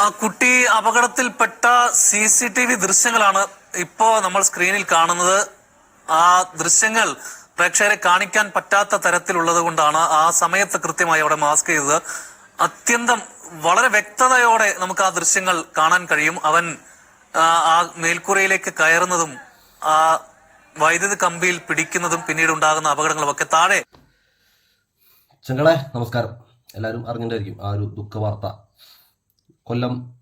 ആ കുട്ടി അപകടത്തിൽപ്പെട്ട സി സി ടി വി ദൃശ്യങ്ങളാണ് ഇപ്പോ നമ്മൾ സ്ക്രീനിൽ കാണുന്നത്. ആ ദൃശ്യങ്ങൾ പ്രേക്ഷകരെ കാണിക്കാൻ പറ്റാത്ത തരത്തിലുള്ളത് കൊണ്ടാണ് ആ സമയത്ത് കൃത്യമായി അവിടെ മാസ്ക് ചെയ്തത്. അത്യന്തം വളരെ വ്യക്തതയോടെ നമുക്ക് ആ ദൃശ്യങ്ങൾ കാണാൻ കഴിയും. അവൻ ആ, മേൽക്കൂരയിലേക്ക് കയറുന്നതും ആ വൈദ്യുതി കമ്പിയിൽ പിടിക്കുന്നതും പിന്നീട് ഉണ്ടാകുന്ന അപകടങ്ങളും ഒക്കെ താഴെ. ചെങ്കളെ നമസ്കാരം. എല്ലാവരും അറിഞ്ഞിട്ടായിരിക്കും ആ ഒരു ദുഃഖ വാർത്ത കൊല്ലം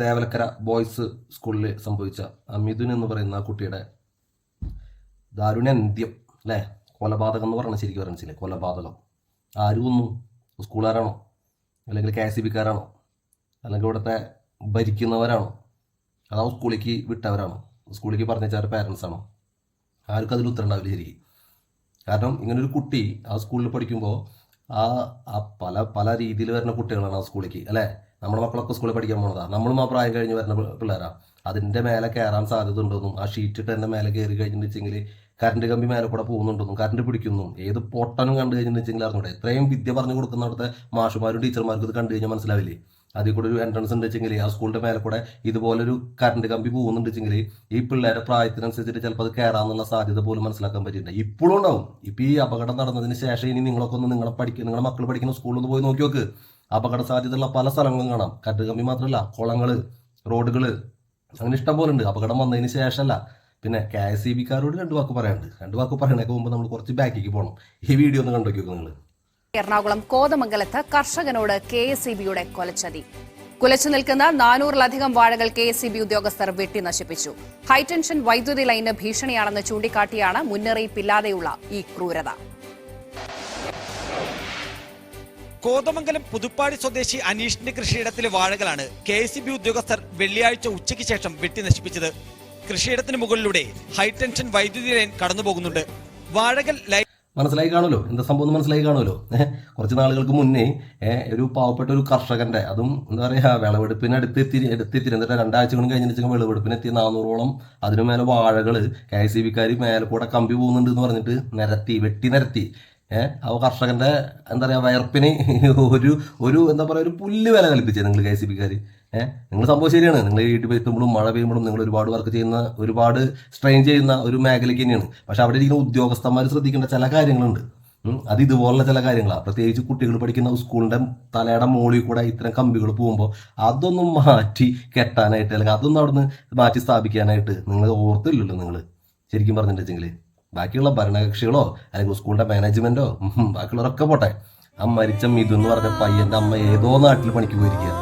തേവലക്കര ബോയ്സ് സ്കൂളിൽ സംഭവിച്ച മിഥുൻ എന്ന് പറയുന്ന കുട്ടിയുടെ ദാരുണ്യന്ത്യം അല്ലേ? കൊലപാതകം എന്ന് പറഞ്ഞാൽ ശരിക്കും പറഞ്ഞില്ലേ കൊലപാതകം. ആരും ഒന്നും സ്കൂളുകാരാണോ? അല്ലെങ്കിൽ കെ എസ് ബിക്കാരാണോ? അല്ലെങ്കിൽ ഇവിടുത്തെ ഭരിക്കുന്നവരാണോ? അതോ സ്കൂളിലേക്ക് വിട്ടവരാണോ? സ്കൂളിലേക്ക് പറഞ്ഞാൽ പാരൻസ് ആണോ? ആർക്കും അതിൽ ഉത്തരം ഉണ്ടാവില്ല ശരിക്കും. കാരണം ഇങ്ങനൊരു കുട്ടി ആ സ്കൂളിൽ പഠിക്കുമ്പോൾ ആ ആ പല പല രീതിയിൽ വരുന്ന കുട്ടികളാണ് ആ സ്കൂളിലേക്ക് അല്ലേ? നമ്മുടെ മക്കളൊക്കെ സ്കൂളിൽ പഠിക്കാൻ പോണതാ. നമ്മളും ആ പ്രായം കഴിഞ്ഞ് വരുന്ന പിള്ളേരാ. അതിന്റെ മേലെ കയറാൻ സാധ്യത ഉണ്ടെന്നും ആ ഷീറ്റ് ഇട്ട് എന്റെ മേലെ കയറി കഴിഞ്ഞിട്ടുണ്ടെങ്കിൽ കറണ്ട് കമ്പി മേലെ കൂടെ പോകുന്നുണ്ടെന്നും കറണ്ട് പിടിക്കുന്നു ഏത് പൊട്ടനും കണ്ടു കഴിഞ്ഞിട്ടുണ്ടെങ്കിൽ അറിഞ്ഞൂടെ? ഇത്രയും വിദ്യ പറഞ്ഞു കൊടുക്കുന്ന അവിടുത്തെ മാഷുമാരും ടീച്ചർമാർക്കും ഇത് കണ്ടു കഴിഞ്ഞാൽ മനസ്സിലാവില്ലേ? അതിൽ കൂടെ ഒരു എൻട്രൻസ് ഉണ്ട് വെച്ചെങ്കിൽ ആ സ്കൂളിന്റെ മേലെ കൂടെ ഇതുപോലൊരു കറണ്ട് കമ്പി പോകുന്നുണ്ട് വെച്ചെങ്കിൽ ഈ പിള്ളേരുടെ പ്രായത്തിനനുസരിച്ചിട്ട് ചിലപ്പോൾ അത് കയറാന്നുള്ള സാധ്യത പോലും മനസ്സിലാക്കാൻ പറ്റില്ല ഇപ്പോഴും ഉണ്ടാവും. ഇപ്പൊ ഈ അപകടം നടന്നതിന് ശേഷം ഇനി നിങ്ങളൊക്കെ ഒന്ന് നിങ്ങളെ പഠിക്കുന്ന നിങ്ങളുടെ മക്കൾ പഠിക്കുന്ന സ്കൂളിൽ പോയി നോക്കി നോക്ക്. അപകട സാധ്യതയുള്ള പല സ്ഥലങ്ങളും കാണാം. കറണ്ട് കമ്പി മാത്രമല്ല കുളങ്ങൾ റോഡുകൾ അങ്ങനെ ഇഷ്ടം പോലെ ഉണ്ട്. അപകടം വന്നതിന് ശേഷമല്ല. പിന്നെ കെ എസ് ഇ ബിക്കാരോട് രണ്ട് വാക്ക് പറയാനുണ്ട്. രണ്ട് വാക്ക് പറയണേക്ക് മുമ്പ് നമ്മൾ കുറച്ച് ബാക്കിലേക്ക് പോകണം ഈ വീഡിയോ ഒന്ന് കണ്ടു നോക്കി നിങ്ങൾ എറണാകുളം കോതമംഗലത്ത് കർഷകനോട് കെ എസ് ഇ ബിയുടെ കൊലച്ചതി. കുലച്ചു നിൽക്കുന്ന നാനൂറിലധികം വാഴകൾ കെ എസ് ഇ ബി ഉദ്യോഗസ്ഥർ വെട്ടി നശിപ്പിച്ചു ഹൈടെൻഷൻ വൈദ്യുതി ലൈന് ഭീഷണിയാണെന്ന് ചൂണ്ടിക്കാട്ടിയാണ് മുന്നറിയിപ്പില്ലാതെയുള്ള ഈ ക്രൂരത. കോതമംഗലം പുതുപ്പാടി സ്വദേശി അനീഷിന്റെ കൃഷിയിടത്തിലെ വാഴകളാണ് കെ എസ് ബി ഉദ്യോഗസ്ഥർ വെള്ളിയാഴ്ച ഉച്ചയ്ക്ക് ശേഷം വെട്ടി നശിപ്പിച്ചത് കൃഷിയിടത്തിന് മുകളിലൂടെ ഹൈടെൻഷൻ വൈദ്യുതി ലൈൻ കടന്നുപോകുന്നുണ്ട്. വാഴകൾ ലൈൻ മനസ്സിലായി കാണുമല്ലോ എന്താ സംഭവം എന്ന് മനസ്സിലായി കാണുമല്ലോ കുറച്ച് നാളുകൾക്ക് മുന്നേ ഏഹ് ഒരു പാവപ്പെട്ട ഒരു കർഷകന്റെ അതും എന്താ പറയാ വിളവെടുപ്പിന് അടുത്തെത്തി എടുത്തെത്തി എന്നിട്ട് രണ്ടാഴ്ച കൊണ്ട് കഴിഞ്ഞിട്ട് വിളവെടുപ്പിന് എത്തിയ നാനൂറോളം അതിനു മേലെ വാഴകൾ കെ എസ് സി ബിക്കാർ മേലെ കൂടെ കമ്പി പോകുന്നുണ്ട് എന്ന് പറഞ്ഞിട്ട് നിരത്തി വെട്ടി നിരത്തി. ഏഹ് അപ്പോൾ കർഷകന്റെ എന്താ പറയുക വയർപ്പിന് ഒരു ഒരു എന്താ പറയുക ഒരു പുല്ല് വില കൽപ്പിച്ചത് നിങ്ങൾ കെ സി ബിക്കാർ ഏഹ് നിങ്ങൾ സംഭവം ശരിയാണ്. നിങ്ങൾ വീട്ടിൽ എത്തുമ്പോഴും മഴ പെയ്യുമ്പോഴും നിങ്ങൾ ഒരുപാട് വർക്ക് ചെയ്യുന്ന ഒരുപാട് സ്ട്രെയിൻ ചെയ്യുന്ന ഒരു മേഖലയ്ക്ക് തന്നെയാണ്. പക്ഷെ അവിടെ ഇരിക്കുന്ന ഉദ്യോഗസ്ഥന്മാർ ശ്രദ്ധിക്കേണ്ട ചില കാര്യങ്ങളുണ്ട്. അത് ഇതുപോലുള്ള ചില കാര്യങ്ങളാണ് പ്രത്യേകിച്ച് കുട്ടികൾ പഠിക്കുന്ന സ്കൂളിന്റെ തലയുടെ മുകളിൽ കൂടെ ഇത്തരം കമ്പികൾ പോകുമ്പോൾ അതൊന്നും മാറ്റി കെട്ടാനായിട്ട് അല്ലെങ്കിൽ അതൊന്നും അവിടുന്ന് മാറ്റി സ്ഥാപിക്കാനായിട്ട് നിങ്ങൾ ഓർത്തില്ലല്ലോ നിങ്ങൾ ശരിക്കും പറഞ്ഞിട്ടുണ്ടെങ്കിൽ ബാക്കിയുള്ള ഭരണകക്ഷികളോ അല്ലെങ്കിൽ സ്കൂളിന്റെ മാനേജ്മെന്റോ ബാക്കിയുള്ളവരൊക്കെ പോട്ടെ. ആ മരിച്ച മിഥു എന്ന് പറഞ്ഞ പയ്യന്റെ അമ്മ ഏതോ നാട്ടിൽ പണിക്ക് പോയിരിക്കുക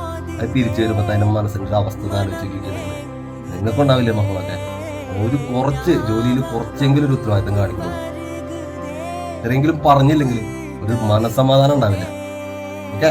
അത് തിരിച്ചു വരുമ്പോൾ അതിന്റെ മനസ്സിന്റെ അവസ്ഥ ഒന്ന് നിങ്ങൾക്ക് ഉണ്ടാവില്ലേ മക്കളൊക്കെ? ഒരു കുറച്ച് ജോലിയിൽ കുറച്ചെങ്കിലും ഒരു ഉത്തരവാദിത്തം കാണിക്കണം ഇത്രയെങ്കിലും പറഞ്ഞില്ലെങ്കിൽ ഒരു മനസമാധാനം ഉണ്ടാവില്ല. ഓക്കെ?